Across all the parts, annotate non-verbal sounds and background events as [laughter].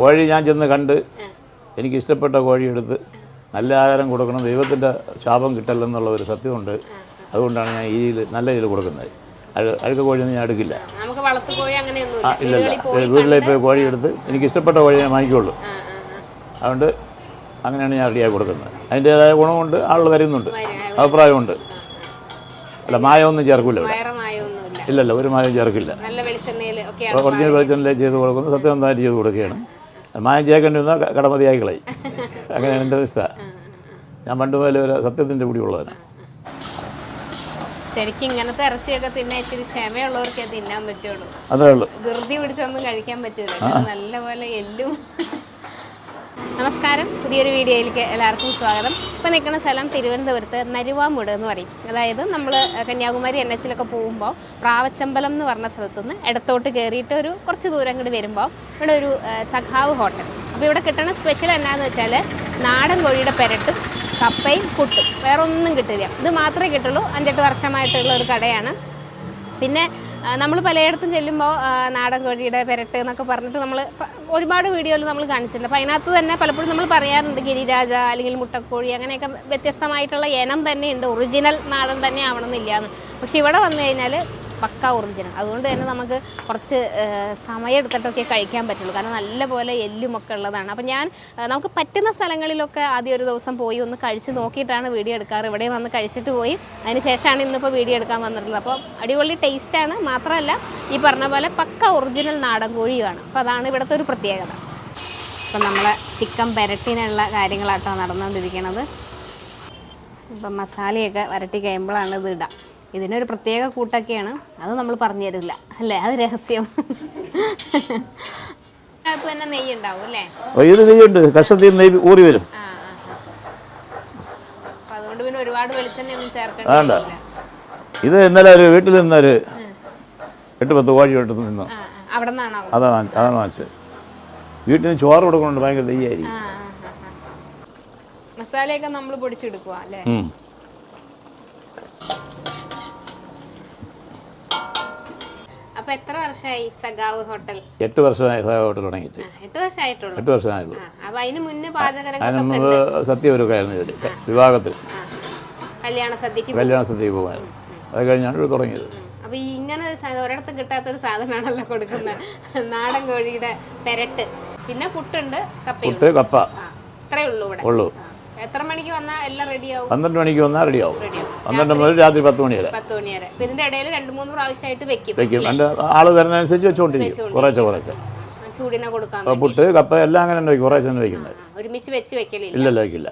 കോഴി ഞാൻ ചെന്ന് കണ്ട് എനിക്ക് ഇഷ്ടപ്പെട്ട കോഴി എടുത്ത് നല്ല ആഹാരം കൊടുക്കണം. ദൈവത്തിന്റെ ശാപം കിട്ടല്ലെന്നുള്ള ഒരു സത്യമുണ്ട്. അതുകൊണ്ടാണ് ഞാൻ ഈ നല്ല ഇതിൽ കൊടുക്കുന്നത്. അഴു അഴുക്ക കോഴിയൊന്നും ഞാൻ എടുക്കില്ല. ഇല്ലല്ല വീട്ടിലേക്ക് പോയി കോഴി എടുത്ത് എനിക്ക് ഇഷ്ടപ്പെട്ട കോഴി ഞാൻ വാങ്ങിക്കുള്ളൂ. അതുകൊണ്ട് അങ്ങനെയാണ് ഞാൻ റെഡിയായി കൊടുക്കുന്നത്. അതിന്റേതായ ഗുണമുണ്ട് ആളുകൾ വരുന്നുണ്ട്. അഭിപ്രായമുണ്ട്. അല്ല മായമൊന്നും ചേർക്കില്ല ഇവിടെ. ഇല്ലല്ല ഒരു മായം ചേർക്കില്ല. ഒറിജിനൽ വെളിച്ചെണ്ണ ചെയ്ത് കൊടുക്കുന്നു. സത്യസന്ധമായിട്ട് ചെയ്ത് കൊടുക്കുകയാണ്. മായം ചേക്കേണ്ടി വന്നാൽ കടമതിയായി കളയും [laughs] അങ്ങനെയാണ് എന്റെ നിഷ്ഠ. ഞാൻ പണ്ട് മുതലേ ഒരു സത്യത്തിന്റെ കൂടി ഉള്ളതാണ് ശരിക്കും ഇങ്ങനത്തെ ഇറച്ചിയൊക്കെ തിന്നാൻ ഇച്ചിരി ക്ഷമയുള്ളവർക്കേ തിന്നാൻ പറ്റുള്ളൂ. അത്രേ ഉള്ളൂ. ധൃതി പിടിച്ചൊന്നും കഴിക്കാൻ പറ്റില്ല നല്ലപോലെ എല്ലും നമസ്കാരം. പുതിയൊരു വീഡിയോയിലേക്ക് എല്ലാവർക്കും സ്വാഗതം. ഇപ്പോൾ നിൽക്കുന്ന സ്ഥലം തിരുവനന്തപുരത്ത് നരുവാമുട് എന്ന് പറയും. അതായത് നമ്മൾ കന്യാകുമാരി എൻ എച്ചിലൊക്കെ പോകുമ്പോൾ പ്രാവച്ചമ്പലം എന്ന് പറഞ്ഞ സ്ഥലത്തുനിന്ന് ഇടത്തോട്ട് കയറിയിട്ട് ഒരു കുറച്ച് ദൂരം കൂടി വരുമ്പോൾ ഇവിടെ ഒരു സഖാവ് ഹോട്ടൽ. അപ്പോൾ ഇവിടെ കിട്ടുന്ന സ്പെഷ്യൽ എന്നാന്ന് വെച്ചാൽ നാടൻ കോഴിയുടെ പെരട്ടും കപ്പയും പുട്ടും. വേറെ ഒന്നും കിട്ടില്ല. ഇത് മാത്രമേ കിട്ടുള്ളൂ. അഞ്ചെട്ട് വർഷമായിട്ടുള്ള ഒരു കടയാണ്. പിന്നെ നമ്മൾ പലയിടത്തും ചെല്ലുമ്പോൾ നാടൻ കോഴിയുടെ പെരട്ട് എന്നൊക്കെ പറഞ്ഞിട്ട് നമ്മൾ ഒരുപാട് വീഡിയോയിൽ നമ്മൾ കാണിച്ചിട്ടുണ്ട്. അപ്പോൾ അതിനകത്ത് തന്നെ പലപ്പോഴും നമ്മൾ പറയാറുണ്ട് ഗിരിരാജ അല്ലെങ്കിൽ മുട്ടക്കോഴി അങ്ങനെയൊക്കെ വ്യത്യസ്തമായിട്ടുള്ള ഇനം തന്നെയുണ്ട് ഒറിജിനൽ നാടൻ തന്നെ ആവണമെന്നില്ല എന്ന് പക്ഷെ ഇവിടെ വന്നു കഴിഞ്ഞാൽ പക്ക ഒറിജിനൽ. അതുകൊണ്ട് തന്നെ നമുക്ക് കുറച്ച് സമയം എടുത്തിട്ടൊക്കെ കഴിക്കാൻ പറ്റുള്ളൂ. കാരണം നല്ലപോലെ എല്ലുമൊക്കെ ഉള്ളതാണ്. അപ്പോൾ ഞാൻ നമുക്ക് പറ്റുന്ന സ്ഥലങ്ങളിലൊക്കെ ആദ്യം ഒരു ദിവസം പോയി ഒന്ന് കഴിച്ച് നോക്കിയിട്ടാണ് വീഡിയോ എടുക്കാറ്. ഇവിടെ വന്ന് കഴിച്ചിട്ട് പോയി. അതിന് ശേഷമാണ് ഇന്നിപ്പോൾ വീഡിയോ എടുക്കാൻ വന്നിട്ടുള്ളത്. അപ്പോൾ അടിപൊളി ടേസ്റ്റാണ് മാത്രമല്ല ഈ പറഞ്ഞ പോലെ പക്ക ഒറിജിനൽ നാടൻ കോഴിയുമാണ്. അപ്പോൾ അതാണ് ഇവിടുത്തെ ഒരു പ്രത്യേകത. അപ്പം നമ്മളെ ചിക്കൻ പെരട്ടിനുള്ള കാര്യങ്ങളാട്ടോ നടന്നുകൊണ്ടിരിക്കുന്നത് ഇപ്പം മസാലയൊക്കെ വരട്ടി കഴിയുമ്പോഴാണ് ഇത് ഇടാം. ഇതിനൊരു പ്രത്യേക കൂട്ടൊക്കെയാണ്. അത് നമ്മൾ പറഞ്ഞു തരില്ല. അല്ലേ? അത് രഹസ്യം. ഇത് നെയ്യുണ്ട്. കഷത്തിൽ നെയ്യ് ഊറി വരും. വേണ്ട. ഇത് ഇന്നലെ ഒരു വീട്ടിൽ നിന്നൊരു എട്ട് പത്ത് കോഴി എടുത്ത് നിന്നു. അതാണ് അതാണ് വാങ്ങിച്ചത് വീട്ടിൽ നിന്ന് ചോറ് കൊടുക്കുന്നുണ്ട് ഭയങ്കര നെയ്യായിരിക്കും. മസാലയൊക്കെ നമ്മൾ പൊടിച്ചെടുക്കുക അല്ലേ? അപ്പൊ എത്ര വർഷമായി സഖാവ് ഹോട്ടൽ? എട്ട് വർഷമായി സഗാവ് ഹോട്ടൽ തുടങ്ങിയിട്ട്. എട്ട് വർഷമായിട്ടുള്ളൂ എട്ട് വർഷമായുള്ളൂ അപ്പൊ അതിന് മുന്നേ പാചകരംഗം മുമ്പ് സത്യമൊരുക്കായിരുന്നു ഇതിൽ വിവാഹത്തിൽ. കല്യാണ സദ്യക്ക് കല്യാണ സദ്യക്ക് പോകാനും അത് കഴിഞ്ഞാണ് തുടങ്ങിയത്. അപ്പൊ ഇങ്ങനെ ഒരിടത്ത് കിട്ടാത്തൊരു സാധനമാണല്ലോ കൊടുക്കുന്നത്. നാടൻ കോഴിയുടെ പെരട്ട്. പിന്നെ പുട്ടുണ്ട് കപ്പ പുട്ട് കപ്പ. അത്രേ ഉള്ളൂ ഇവിടെ. ഉള്ളൂ. എത്ര മണിക്ക് വന്നാൽ എല്ലാം റെഡിയാവും പന്ത്രണ്ട് മണിക്ക് വന്നാൽ റെഡിയാവും ആവും. പന്ത്രണ്ട് മുതൽ രാത്രി പത്ത് മണി വരെ. പത്ത് മണി വരെ. ഇതിന്റെ ഇടയിൽ രണ്ട് മൂന്ന് പ്രാവശ്യമായിട്ട് വെക്കും. വെക്കും. എന്റെ ആൾ തരുന്നതനുസരിച്ച് വെച്ചുകൊണ്ടിരിക്കും കുറേശ്ശെ കുറേശ്ശെ. ചൂടിനെ കൊടുക്കാൻ അപ്പോൾ പുട്ട് കപ്പ എല്ലാം അങ്ങനെ തന്നെ വയ്ക്കും കുറേശ്ശെ തന്നെ വയ്ക്കുന്നത് ആ, ഒരുമിച്ച് വെച്ച് വെക്കലില്ല. ഇല്ലല്ലോ വെക്കില്ല.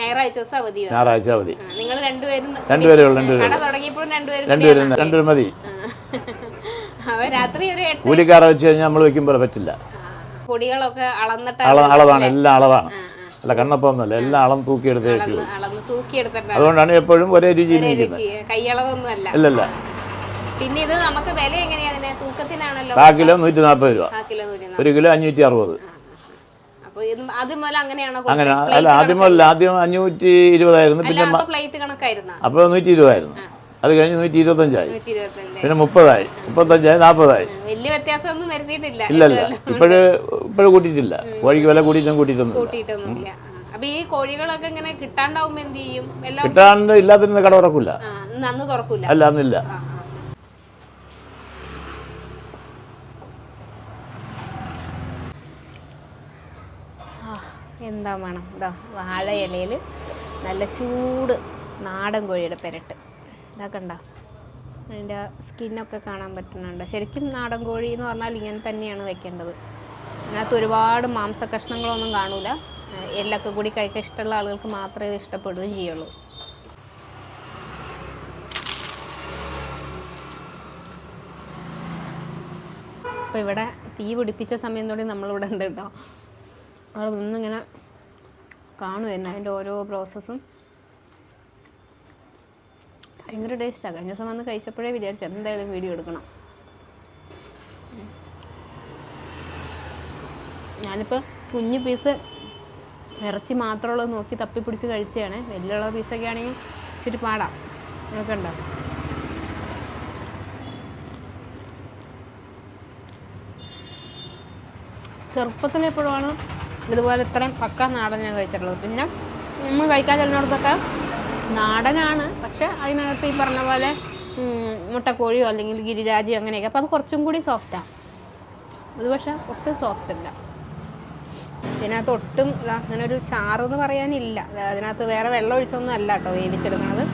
ഞായറാഴ്ച ദിവസം അവധി ഞായറാഴ്ച അവധി. നിങ്ങൾ രണ്ടുപേരും രണ്ടുപേരേ ഉള്ളൂ രണ്ടുപേരും കട തുടങ്ങിയപ്പോഴും രണ്ടുപേരും രണ്ടുപേരും രണ്ടുപേരും മതി. അവ രാത്രി ഒരു എട്ട് കൂലിക്കാരെ വെച്ച് കഴിഞ്ഞാൽ നമ്മൾ വെക്കുമ്പോൾ പറ്റില്ല. പൊടികളൊക്കെ അളന്നിട്ട് അളവാണ്. എല്ലാം അളവാണ്. അല്ല കണ്ണപ്പൊന്നുമല്ല എല്ലാം അളം തൂക്കിയെടുത്ത് അളന്ന് അതുകൊണ്ടാണ് എപ്പോഴും ഒരേ രുചി. കൈയളവൊന്നും ഇല്ലല്ല പിന്നെ ഇത് നമുക്ക് വില എങ്ങനെയാ അതിന്? തൂക്കത്തിനാണല്ലോ കാ കിലോ നൂറ്റി നാൽപ്പത് രൂപ. ഒരു കിലോ അഞ്ഞൂറ്റി അറുപത് അങ്ങനെ അല്ല ആദ്യം അല്ല ആദ്യം അഞ്ഞൂറ്റി ഇരുപതായിരുന്നു പിന്നെ അപ്പൊ നൂറ്റി ഇരുപതായിരുന്നു അത് കഴിഞ്ഞ് നൂറ്റി ഇരുപത്തഞ്ചായി പിന്നെ മുപ്പതായി. മുപ്പത്തഞ്ചായി നാൽപ്പതായി വലിയ വ്യത്യാസമൊന്നും വരുത്തിയിട്ടില്ല. ഇല്ലല്ല ഇപ്പോഴ് ഇപ്പോഴു് കൂട്ടിയിട്ടില്ല. കോഴിക്ക് വില കൂട്ടിയിട്ടും കൂട്ടിയിട്ടൊന്നും കൂട്ടിയിട്ടൊന്നുമില്ല. ആ. അപ്പൊ ഈ കോഴികളൊക്കെ ഇങ്ങനെ കിട്ടാണ്ടാവുമ്പോ എന്ത് ചെയ്യും? എല്ലാം കിട്ടാണ്ട് ഇല്ലാത്തിരുന്ന് കട ഉറക്കില്ല അന്ന് തുറക്കൂല. അല്ല അന്നില്ല. എന്താ വേണം ഇതാ വാഴ ഇലയിൽ നല്ല ചൂട് നാടൻ കോഴിയുടെ പെരട്ട്. ഇതൊക്കെ ഉണ്ടോ അതിന്റെ സ്കിന്നൊക്കെ കാണാൻ പറ്റുന്നുണ്ട്. ശരിക്കും നാടൻ കോഴി എന്ന് പറഞ്ഞാൽ ഇങ്ങനെ തന്നെയാണ് വെക്കേണ്ടത്. അതിനകത്ത് ഒരുപാട് മാംസ കഷ്ണങ്ങളൊന്നും കാണൂല. എല്ലൊക്കെ കൂടി കഴിക്കാൻ ഇഷ്ടമുള്ള ആളുകൾക്ക് മാത്രമേ ഇത് ഇഷ്ടപ്പെടുകയും ചെയ്യുള്ളൂ. അപ്പോൾ ഇവിടെ തീ പിടിപ്പിച്ച സമയം തൊട്ട് നമ്മളിവിടെ ഉണ്ട് കേട്ടോ. അവിടെ നിന്നിങ്ങനെ കാണുമായിരുന്നു അതിന്റെ ഓരോ പ്രോസസ്സും ഭയങ്കര ടേസ്റ്റാണ് കഴിഞ്ഞ ദിവസം വന്ന് കഴിച്ചപ്പോഴേ വിചാരിച്ചു എന്തായാലും വീഡിയോ എടുക്കണം. ഞാനിപ്പോ ഞാനിപ്പോൾ കുഞ്ഞു പീസ് ഇറച്ചി മാത്രമുള്ളത് നോക്കി തപ്പി പിടിച്ച് കഴിച്ചതാണ്. വലിയുള്ള പീസൊക്കെ ആണെങ്കിൽ ഇച്ചിരി പാടാം. നോക്കണ്ടോ ചെറുപ്പത്തിന് ചെറുപ്പത്തിൽ എപ്പോഴുമാണ് ഇതുപോലെ ഇത്രയും പക്ക നാടൻ ഞാൻ കഴിച്ചിട്ടുള്ളത്. പിന്നെ നമ്മൾ കഴിക്കാൻ ചെല്ലുന്നിടത്തൊക്കെ നാടനാണ്. പക്ഷെ അതിനകത്ത് ഈ പറഞ്ഞ പോലെ മുട്ടക്കോഴിയോ അല്ലെങ്കിൽ ഗിരിരാജിയോ അങ്ങനെയൊക്കെ. അപ്പോൾ അത് കുറച്ചും കൂടി സോഫ്റ്റാണ് ഇത് പക്ഷെ ഒട്ടും സോഫ്റ്റ് അല്ല. ഇതിനകത്ത് ഒട്ടും അങ്ങനെ ഒരു ചാറെന്ന് പറയാനില്ല. അതിനകത്ത് വേറെ വെള്ളം ഒഴിച്ചൊന്നും അല്ല കേട്ടോ വേവിച്ചെടുക്കുന്നത്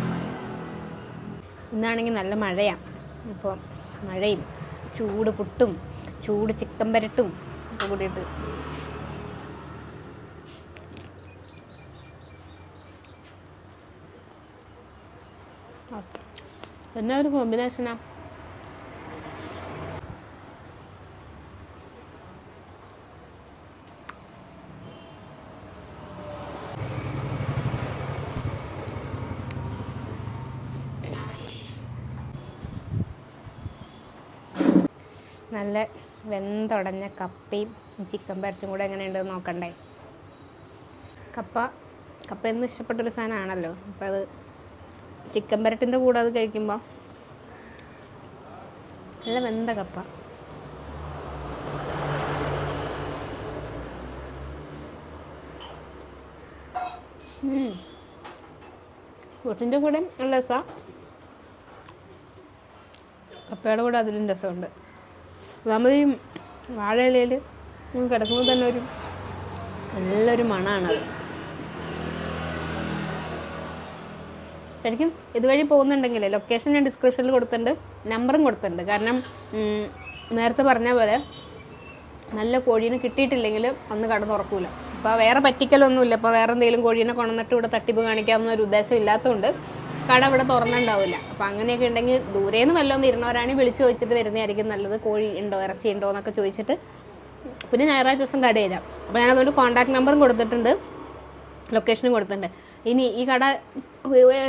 ഇന്നാണെങ്കിൽ നല്ല മഴയാണ് ഇപ്പോൾ മഴയും ചൂട് പുട്ടും ചൂട് ചിക്കൻ പരട്ടും ഒക്കെ കൂടിയിട്ട് എന്നാ ഒരു കോമ്പിനേഷനാ നല്ല വെന്തുടഞ്ഞ കപ്പയും ചിക്കൻ പരച്ചും കൂടെ എങ്ങനെയുണ്ടെന്ന് നോക്കണ്ടേ? കപ്പ കപ്പ എന്ന് ഇഷ്ടപ്പെട്ടൊരു സാധനമാണല്ലോ. അപ്പം അത് ചിക്കൻ പരട്ടിന്റെ കൂടെ അത് കഴിക്കുമ്പോൾ നല്ല വെന്ത കപ്പ. വീട്ടിന്റെ കൂടെ നല്ല രസമാണ് കപ്പയുടെ കൂടെ അതിലും രസമുണ്ട്. നമ്മൾ ഈ വാഴയിലയിൽ കിടക്കുമ്പോൾ തന്നെ ഒരു നല്ലൊരു മണമാണത് ശരിക്കും ഇതുവഴി പോകുന്നുണ്ടെങ്കിൽ ലൊക്കേഷൻ ഞാൻ ഡിസ്ക്രിപ്ഷനിൽ കൊടുത്തിട്ടുണ്ട് നമ്പറും കൊടുത്തിട്ടുണ്ട്. കാരണം നേരത്തെ പറഞ്ഞ പോലെ നല്ല കോഴീനെ കിട്ടിയിട്ടില്ലെങ്കിൽ അന്ന് കട തുറക്കൂല അപ്പോൾ വേറെ പറ്റിക്കലൊന്നുമില്ല അപ്പോൾ വേറെ എന്തെങ്കിലും കോഴീനെ കൊണ്ടുവന്നിട്ട് ഇവിടെ തട്ടിപ്പ് കാണിക്കാവുന്ന ഒരു ഉദ്ദേശം ഇല്ലാത്തതുകൊണ്ട് കട ഇവിടെ തുറന്നുണ്ടാവില്ല. അപ്പം അങ്ങനെയൊക്കെ ഉണ്ടെങ്കിൽ ദൂരേന്ന് വല്ലതും വരുന്നവരാണെങ്കിൽ വിളിച്ച് ചോദിച്ചിട്ട് വരുന്നതായിരിക്കും നല്ലത്. കോഴി ഉണ്ടോ ഇറച്ചി ഉണ്ടോ എന്നൊക്കെ ചോദിച്ചിട്ട് പിന്നെ ഞായറാഴ്ച ദിവസം കടയില്ല. അപ്പോൾ ഞാൻ അതുകൊണ്ട് കോൺടാക്ട് നമ്പറും കൊടുത്തിട്ടുണ്ട്. ലൊക്കേഷനും കൊടുത്തിട്ടുണ്ട്. ഇനി ഈ കട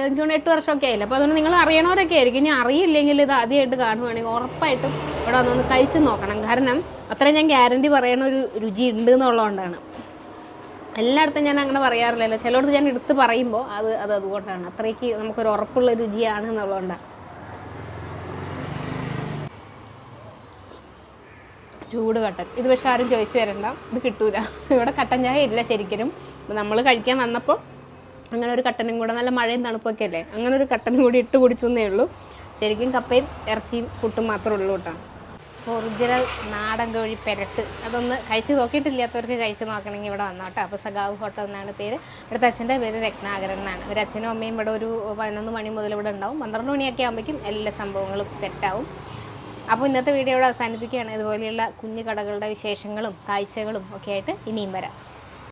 എനിക്ക് എട്ട് വർഷമൊക്കെ ആയില്ല? അപ്പോൾ അതുകൊണ്ട് നിങ്ങൾ അറിയണവരൊക്കെ ആയിരിക്കും. ഇനി അറിയില്ലെങ്കിൽ ഇത് ആദ്യമായിട്ട് കാണുവാണെങ്കിൽ ഉറപ്പായിട്ടും ഇവിടെ വന്നൊന്ന് കഴിച്ച് നോക്കണം. കാരണം അത്രയും ഞാൻ ഗ്യാരണ്ടി പറയണ ഒരു രുചി ഉണ്ട് എന്നുള്ളതുകൊണ്ടാണ്. എല്ലായിടത്തും ഞാൻ അങ്ങനെ പറയാറില്ലല്ലോ. ചിലയിടത്ത് ഞാൻ എടുത്ത് പറയുമ്പോൾ അത് അത് അതുകൊണ്ടാണ്. അത്രയ്ക്ക് നമുക്കൊരു ഉറപ്പുള്ള രുചിയാണ് എന്നുള്ളതുകൊണ്ടാണ്. ചൂട് കട്ടൻ. ഇത് പക്ഷെ ആരും ചോദിച്ചു തരണ്ട. ഇത് കിട്ടൂല. [laughs] ഇവിടെ കട്ടൻ ചായ ഇല്ല ശരിക്കും. നമ്മൾ കഴിക്കാൻ വന്നപ്പോൾ അങ്ങനെ ഒരു കട്ടനും കൂടെ നല്ല മഴയും തണുപ്പൊക്കെ അല്ലേ? അങ്ങനെ ഒരു കട്ടനും കൂടി ഇട്ട് കുടിച്ചെന്നേ ഉള്ളൂ. ശരിക്കും കപ്പയും ഇറച്ചിയും പുട്ടും മാത്രമേ ഉള്ളൂ കേട്ടോ. ഒറിജിനൽ നാടൻ കോഴി പെരട്ട്. അതൊന്ന് കഴിച്ച് നോക്കിയിട്ടില്ലാത്തവർക്ക് കഴിച്ച് നോക്കണമെങ്കിൽ ഇവിടെ വന്നോട്ടെ അപ്പോൾ സഖാവ് ഹോട്ടൽ എന്നാണ് പേര്. ഇവിടുത്തെ അച്ഛന്റെ പേര് രത്നാകരൻ എന്നാണ്. ഒരു അച്ഛനും അമ്മയും ഇവിടെ ഒരു പതിനൊന്ന് മണി മുതൽ ഇവിടെ ഉണ്ടാവും. പന്ത്രണ്ട് മണിയൊക്കെ ആകുമ്പോഴേക്കും എല്ലാ സംഭവങ്ങളും സെറ്റാവും അപ്പോൾ ഇന്നത്തെ വീഡിയോ ഇവിടെ അവസാനിപ്പിക്കുകയാണ്. ഇതുപോലെയുള്ള കുഞ്ഞു കടകളുടെ വിശേഷങ്ങളും കാഴ്ചകളും ഒക്കെ ആയിട്ട് ഇനിയും വരാം.